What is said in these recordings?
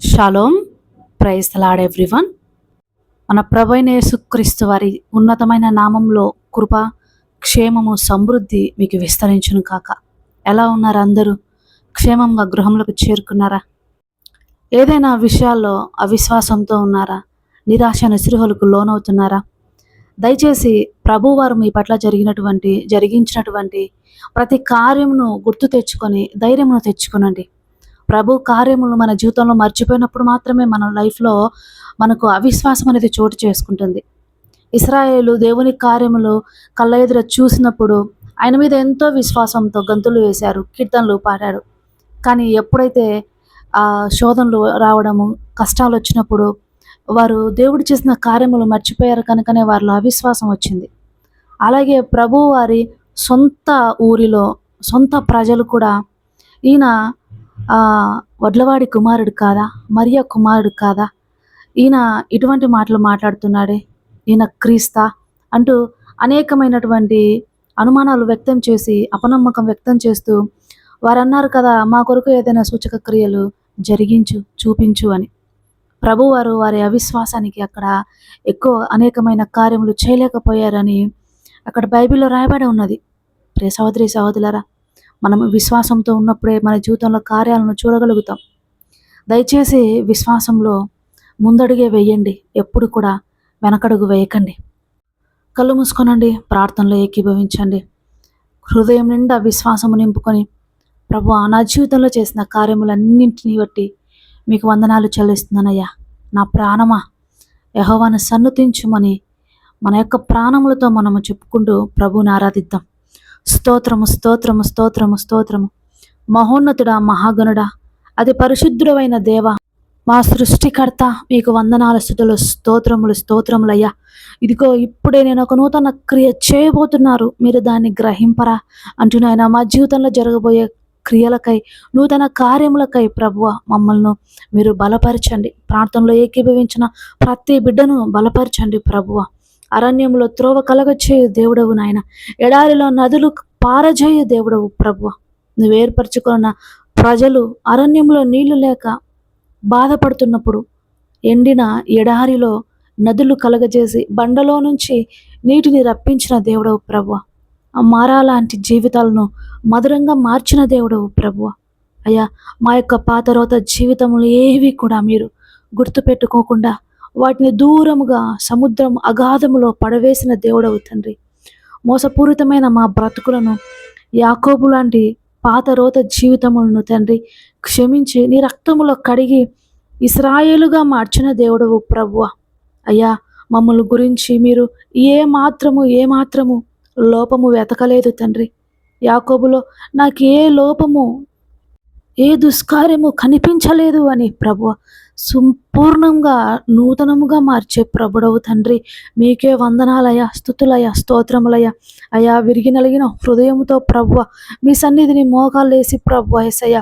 Shalom praise lord everyone మన ప్రభైన యేసుక్రీస్తు వారి ఉన్నతమైన నామంలో కృప క్షేమము సమృద్ధి మీకు విస్తరించును కాక. ఎలా ఉన్నారు అందరూ? క్షేమంగా గృహంలోకి చేరుకున్నారా? ఏదైనా విషయాల్లో అవిశ్వాసంతో ఉన్నారా? నిరాశ నిస్పృహలకు లోనవుతున్నారా? దయచేసి ప్రభువారు మీ పట్ల జరిగినటువంటి జరిగించినటువంటి ప్రతి కార్యమును గుర్తు తెచ్చుకొని ధైర్యమును తెచ్చుకునండి. ప్రభు కార్యములు మన జీవితంలో మర్చిపోయినప్పుడు మాత్రమే మన లైఫ్లో మనకు అవిశ్వాసం అనేది చోటు చేసుకుంటుంది. ఇస్రాయేలు దేవుని కార్యములు కళ్ళ ఎదుర చూసినప్పుడు ఆయన మీద ఎంతో విశ్వాసంతో గంతులు వేశారు కీర్తనలు పాడారు. కానీ ఎప్పుడైతే ఆ శోధనలు రావడము కష్టాలు వచ్చినప్పుడు వారు దేవుడు చేసిన కార్యములు మర్చిపోయారు కనుకనే వారిలో అవిశ్వాసం వచ్చింది. అలాగే ప్రభు వారి సొంత ఊరిలో సొంత ప్రజలు కూడా ఈయన వడ్లవాడి కుమారుడు కాదా? మరియ కుమారుడు కాదా? ఈయన ఇటువంటి మాటలు మాట్లాడుతున్నాడే. ఈయన క్రీస్తా అంటూ అనేకమైనటువంటి అనుమానాలు వ్యక్తం చేసి అపనమ్మకం వ్యక్తం చేస్తూ వారు అన్నారు కదా మా కొరకు ఏదైనా సూచక క్రియలు జరిగించు చూపించు అని. ప్రభువారు వారి అవిశ్వాసానికి అక్కడ ఎక్కువ అనేకమైన కార్యములు చేయలేకపోయారని అక్కడ బైబిల్లో రాయబడి ఉన్నది. ప్రే సహోదరి సహోదరులరా మనం విశ్వాసంతో ఉన్నప్పుడే మన జీవితంలో కార్యాలను చూడగలుగుతాం. దయచేసి విశ్వాసంలో ముందడుగే వేయండి. ఎప్పుడు కూడా వెనకడుగు వేయకండి. కళ్ళు మూసుకోనండి. ప్రార్థనలో ఏకీభవించండి. హృదయం నిండా విశ్వాసము నింపుకొని ప్రభు నా జీవితంలో చేసిన కార్యములన్నింటినీ బట్టి మీకు వందనాలు చెల్లిస్తున్నానయ్యా. నా ప్రాణమా యహోవాను సన్నుతించుమని మన యొక్క ప్రాణములతో మనము చెప్పుకుంటూ ప్రభువుని ఆరాధిద్దాం. స్తోత్రము స్తోత్రము స్తోత్రము స్తోత్రము. మహోన్నతుడా మహాగణుడా అది పరిశుద్ధుడమైన దేవ మా సృష్టికర్త మీకు వందనాల స్థుతులు స్తోత్రములు స్తోత్రములయ్యా. ఇదిగో ఇప్పుడే నేను ఒక నూతన క్రియ చేయబోతున్నారు. మీరు దాన్ని గ్రహింపరా అంటున్నాయన మా జీవితంలో జరగబోయే క్రియలకై నూతన కార్యములకై ప్రభువ మమ్మల్ని మీరు బలపరచండి. ప్రాంతంలో ఏకీభవించిన ప్రతి బిడ్డను బలపరచండి ప్రభువ. అరణ్యంలో త్రోవ కలగచేయు దేవుడవు నాయన. ఎడారిలో నదులు పారజేయు దేవుడవు ప్రభు నువ్వు ఏర్పరచుకున్న ప్రజలు అరణ్యంలో నీళ్ళు లేక బాధపడుతున్నప్పుడు ఎండిన ఎడారిలో నదులు కలగజేసి బండలో నుంచి నీటిని రప్పించిన దేవుడవు ప్రభువ. మారాలాంటి జీవితాలను మధురంగా మార్చిన దేవుడవు ప్రభువ. అయ్యా మా యొక్క పాత రోత జీవితములు ఏవి కూడా మీరు గుర్తుపెట్టుకోకుండా వాటిని దూరముగా సముద్రం అగాధములో పడవేసిన దేవుడవు తండ్రి. మోసపూరితమైన మా బ్రతుకులను యాకోబు లాంటి పాత రోత జీవితములను తండ్రి క్షమించి నీ రక్తములో కడిగి ఇస్రాయేలుగా మార్చిన దేవుడవు ప్రభువ. అయ్యా మమ్మల్ని గురించి మీరు ఏ మాత్రము ఏ మాత్రము లోపము వెతకలేదు తండ్రి. యాకోబులో నాకు ఏ లోపము ఏ దుష్కార్యము కనిపించలేదు అని ప్రభువ. సంపూర్ణంగా నూతనముగా మార్చే ప్రభుడవు తండ్రి. మీకే వందనాలయ స్థుతులయ స్తోత్రములయ అయా విరిగి నలిగిన హృదయముతో ప్రభు మీ సన్నిధిని మోకాలేసి ప్రభు ఎసయ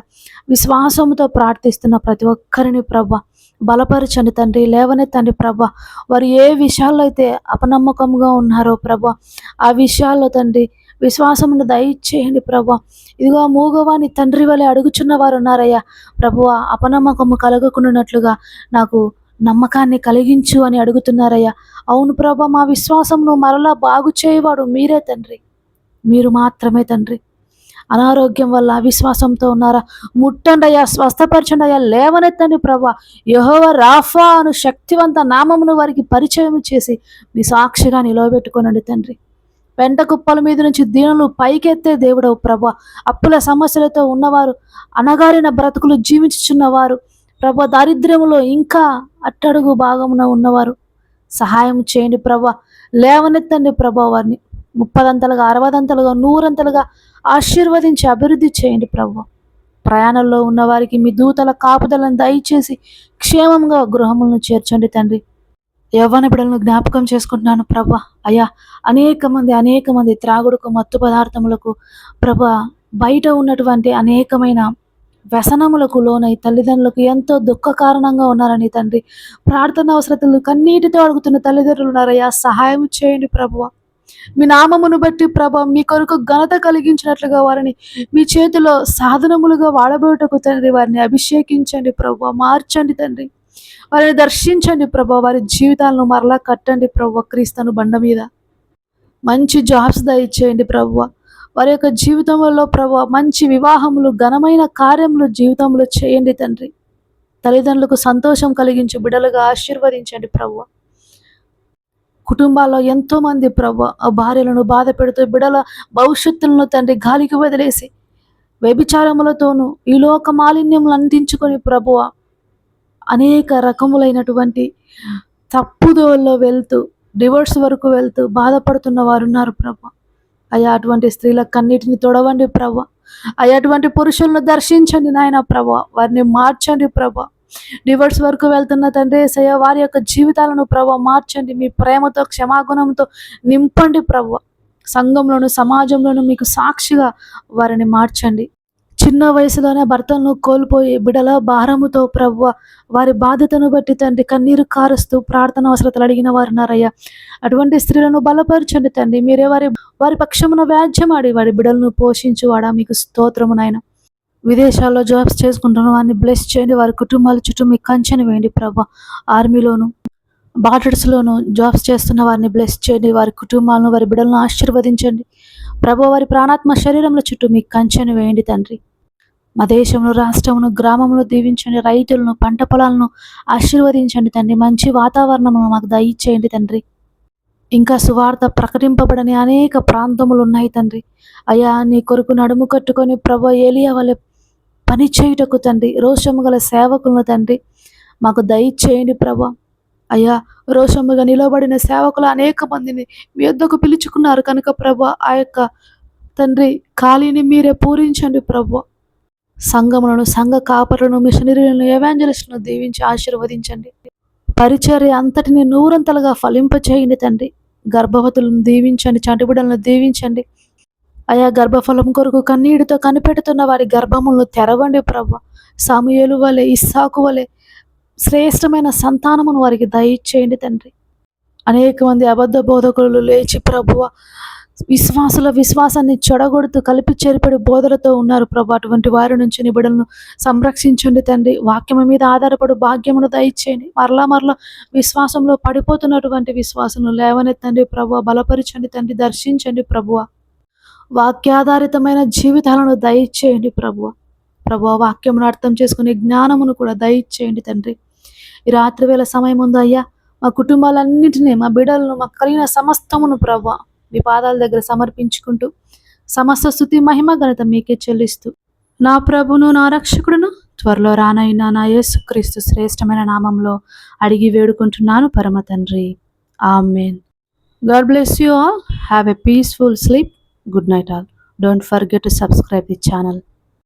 విశ్వాసముతో ప్రార్థిస్తున్న ప్రతి ఒక్కరిని ప్రభు బలపరచండి తండ్రి లేవనెత్తండి ప్రభ వారు ఏ విషయాల్లో అయితే అపనమ్మకంగా ఉన్నారో ప్రభ ఆ విషయాల్లో తండ్రి విశ్వాసమును దయచేయండి ప్రభా. ఇదిగో మూగవాని తండ్రి వలె అడుగుచున్న వారు ఉన్నారయ్యా ప్రభువ అపనమ్మకము కలగకుండానట్లుగా నాకు నమ్మకాన్ని కలిగించు అని అడుగుతున్నారయ్యా. అవును ప్రభా మా విశ్వాసమును మరలా బాగు చేయవాడు మీరే తండ్రి. మీరు మాత్రమే తండ్రి. అనారోగ్యం వల్ల అవిశ్వాసంతో ఉన్నారా? ముట్టండయ్యా స్వస్థపరచండయ్యా లేవనెత్తండి ప్రభా. యహోవ రాఫా అను శక్తివంత నామమును వారికి పరిచయం చేసి మీ సాక్షిగా నిలవబెట్టుకోనండి తండ్రి. వెంట కుప్పల మీద నుంచి దీనులు పైకెత్తే దేవుడవు ప్రభా. అప్పుల సమస్యలతో ఉన్నవారు అనగారిన బ్రతుకులు జీవించుచున్నవారు ప్రభా దారిద్ర్యములో ఇంకా అట్టడుగు భాగమున ఉన్నవారు. సహాయం చేయండి ప్రభా. లేవనెత్తండి ప్రభా వారిని. ముప్పదంతలుగా అరవదంతలుగా నూరంతలుగా ఆశీర్వదించి అభివృద్ధి చేయండి ప్రభు. ప్రయాణంలో ఉన్నవారికి మీ దూతల కాపుదలను దయచేసి క్షేమంగా గృహములను చేర్చండి తండ్రి. యవ్వన బిడలను జ్ఞాపకం చేసుకుంటున్నాను ప్రభా. అయ్యా అనేక మంది అనేక మంది త్రాగుడుకు మత్తు పదార్థములకు ప్రభ బయట ఉన్నటువంటి అనేకమైన వ్యసనములకు లోనై తల్లిదండ్రులకు ఎంతో దుఃఖ కారణంగా ఉన్నారని తండ్రి. ప్రార్థన అవసరతలు కన్నీటితో అడుగుతున్న తల్లిదండ్రులు ఉన్నారయ్యా సహాయం చేయండి ప్రభువ మీ నామమును బట్టి ప్రభ మీ కొరకు ఘనత కలిగించినట్లుగా వారిని మీ చేతిలో సాధనములుగా వాడబోటకు తండ్రి వారిని అభిషేకించండి ప్రభు. మార్చండి తండ్రి. వారిని దర్శించండి ప్రభా వారి జీవితాలను మరలా కట్టండి ప్రభు క్రీస్తును బండ మీద. మంచి జాబ్స్ దయచేయండి ప్రభు. వారి యొక్క జీవితంలో ప్రభు మంచి వివాహములు ఘనమైన కార్యములు జీవితంలో చేయండి తండ్రి. తల్లిదండ్రులకు సంతోషం కలిగించి బిడలుగా ఆశీర్వదించండి ప్రభు. కుటుంబాల్లో ఎంతో మంది ప్రభు ఆ భార్యలను బాధ పెడుతూ బిడల భవిష్యత్తులను తండ్రి గాలికి వదిలేసి వ్యభిచారములతోనూ ఈ లోక మాలిన్యములు అందించుకొని ప్రభువ అనేక రకములైనటువంటి తప్పుదోల్లో వెళ్తూ డివోర్స్ వరకు వెళ్తూ బాధపడుతున్న వారు ఉన్నారు ప్రభు. అయ్యా అటువంటి స్త్రీల కన్నిటిని తొడవండి ప్రభు. అయ్యా అటువంటి పురుషులను దర్శించండి నాయన ప్రభు. వారిని మార్చండి ప్రభు. డివోర్స్ వరకు వెళ్తున్న తండ్రి సయ వారి యొక్క జీవితాలను ప్రభు మార్చండి. మీ ప్రేమతో క్షమాగుణంతో నింపండి ప్రభు. సంఘంలోను సమాజంలోను మీకు సాక్షిగా వారిని మార్చండి. చిన్న వయసులోనే భర్తలను కోల్పోయి బిడల భారముతో ప్రవ్వ వారి బాధ్యతను బట్టి తండ్రి కన్నీరు కారుస్తూ ప్రార్థన అవసరతలు అడిగిన వారు ఉన్నారయ్యా. అటువంటి స్త్రీలను బలపరచండి తండ్రి. మీరే వారి వారి పక్షమున వ్యాజ్యమాడి వారి బిడలను పోషించువాడా మీకు స్తోత్రము నాయన. విదేశాల్లో జాబ్స్ చేసుకుంటున్న వారిని బ్లెస్ చేయండి. వారి కుటుంబాల చుట్టూ మీకు కంచెని వేయండి ప్రభా ఆర్మీలోను బార్డర్స్లోను జాబ్స్ చేస్తున్న వారిని బ్లెస్ చేయండి. వారి కుటుంబాలను వారి బిడలను ఆశీర్వదించండి. ప్రభు వారి ప్రాణాత్మ శరీరంలో చుట్టూ మీకు కంచెని వేయండి తండ్రి. మా దేశంలో రాష్ట్రమును గ్రామమును దీవించండి. రైతులను పంట పొలాలను ఆశీర్వదించండి తండ్రి. మంచి వాతావరణమును మాకు దయచేయండి తండ్రి. ఇంకా సువార్త ప్రకటింపబడని అనేక ప్రాంతములు ఉన్నాయి తండ్రి. అయ్యా నీ కొరకు నడుము కట్టుకొని ప్రభు ఏలియా వలె పని చేయుటకు తండ్రి రోషము గల సేవకులను తండ్రి మాకు దయచేయండి ప్రభ. అయ్యా రోషముగా నిలబడిన సేవకులు అనేక మందిని మీ వద్దకు పిలుచుకున్నారు కనుక ప్రభ ఆ యొక్క తండ్రి ఖాళీని మీరే పూరించండి ప్రభు. సంఘములను సంఘ కాపరులను మిషనరీలను ఎవాంజలిస్టులను దీవించి ఆశీర్వదించండి. పరిచర్య అంతటిని నూరంతలుగా ఫలింపచేయండి తండ్రి. గర్భవతులను దీవించండి చంటిబిడలను దీవించండి. అయా గర్భఫలం కొరకు కన్నీటితో కనిపెడుతున్న వారి గర్భములను తెరవండి ప్రభు. సాముయేలు వలె ఇస్సాకు వలె శ్రేష్టమైన సంతానమును వారికి దయచేయండి తండ్రి. అనేక మంది అబద్ధ బోధకులు లేచి ప్రభువ విశ్వాసుల విశ్వాసాన్ని చెడగొడుతూ కలిపి చేరిపడి బోధలతో ఉన్నారు ప్రభు. అటువంటి వారి నుంచి నిబిడలను సంరక్షించండి తండ్రి. వాక్యం మీద ఆధారపడి భాగ్యమును దయచేయండి. మరలా మరలా విశ్వాసంలో పడిపోతున్నటువంటి విశ్వాసను లేవనెత్తండి ప్రభు. బలపరచండి తండ్రి. దర్శించండి ప్రభువ వాక్యాధారితమైన జీవితాలను దయచేయండి ప్రభువ ప్రభు వాక్యమును అర్థం చేసుకునే జ్ఞానమును కూడా దయచేయండి తండ్రి. ఈ రాత్రి వేళ సమయం ఉందయ్యా. అయ్యా మా కుటుంబాలన్నింటినీ మా బిడ్డలను మాకు కలిగిన సమస్తమును ప్రభా మీ పాదాల దగ్గర సమర్పించుకుంటూ సమస్త స్థుతి మహిమ ఘనత మీకే చెల్లిస్తూ నా ప్రభును నా రక్షకుడును త్వరలో రానైనా నా యేసుక్రీస్తు శ్రేష్టమైన నామంలో అడిగి వేడుకుంటున్నాను పరమ తండ్రి. Amen. God bless you all. Have a peaceful sleep. Good night all. Don't forget to subscribe the channel.